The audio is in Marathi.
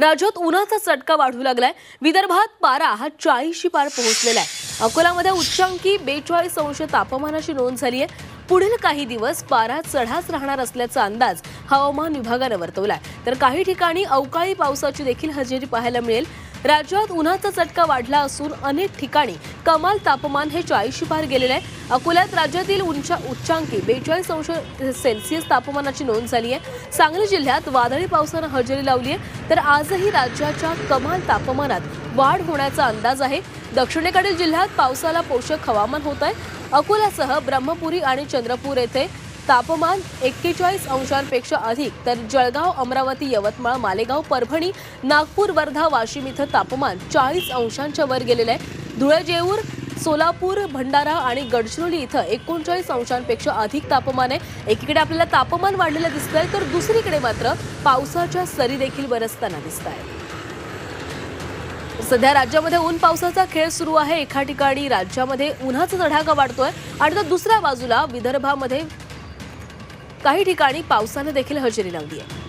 राज्यात उन्हाचा चटका वाढू लागलाय. विदर्भात पारा हा चाळीसशी पार पोहोचलेला आहे. अकोल्यामध्ये उच्चांकी बेचाळीस अंश तापमानाची नोंद झाली आहे पुढील काही दिवस पारा चढाच राहणार असल्याचा अंदाज हवामान विभागानं वर्तवलाय. तर काही ठिकाणी अवकाळी पावसाची देखील हजेरी पाहायला मिळेल. राज्यात उन्हाचा चटका वाढला असून अनेक ठिकाणी कमाल तापमान हे चाळीसशी पार गेलेलं आहे. अकोल्यात राज्यातील उंचा उच्चांकी बेचाळीस अंश सेल्सिअस तापमानाची नोंद झाली आहे. सांगली जिल्ह्यात वादळी पावसानं हजेरी लावली आहे. तर आजही राज्याच्या कमाल तापमानात वाढ होण्याचा अंदाज आहे. दक्षिणेकडील जिल्ह्यात पावसाला पोषक हवामान होत आहे. अकोल्यासह ब्रह्मपुरी आणि चंद्रपूर येथे तापमान एक्केचाळीस अंशांपेक्षा अधिक तर जळगाव अमरावती यवतमाळ मालेगाव परभणी नागपूर वर्धा वाशिम इथं तापमान चाळीस अंशांच्या वर गेलेलं आहे. धुळे जेऊर सोलापूर भंडारा आणि गडचिरोली इथं एकोणचाळीस अंशांपेक्षा अधिक तापमान आहे. एकीकडे आपल्याला तापमान वाढलेलं दिसतंय तर दुसरीकडे मात्र पावसाच्या सरी देखील बरसताना दिसत आहे सध्या राज्यामध्ये ऊन पावसाचा खेळ सुरू आहे. एका ठिकाणी राज्यामध्ये उन्हाचा तडाखा वाढतोय. आणि तर दुसऱ्या बाजूला विदर्भामध्ये काही ठिकाणी पावसानं देखील हजेरी लावली आहे.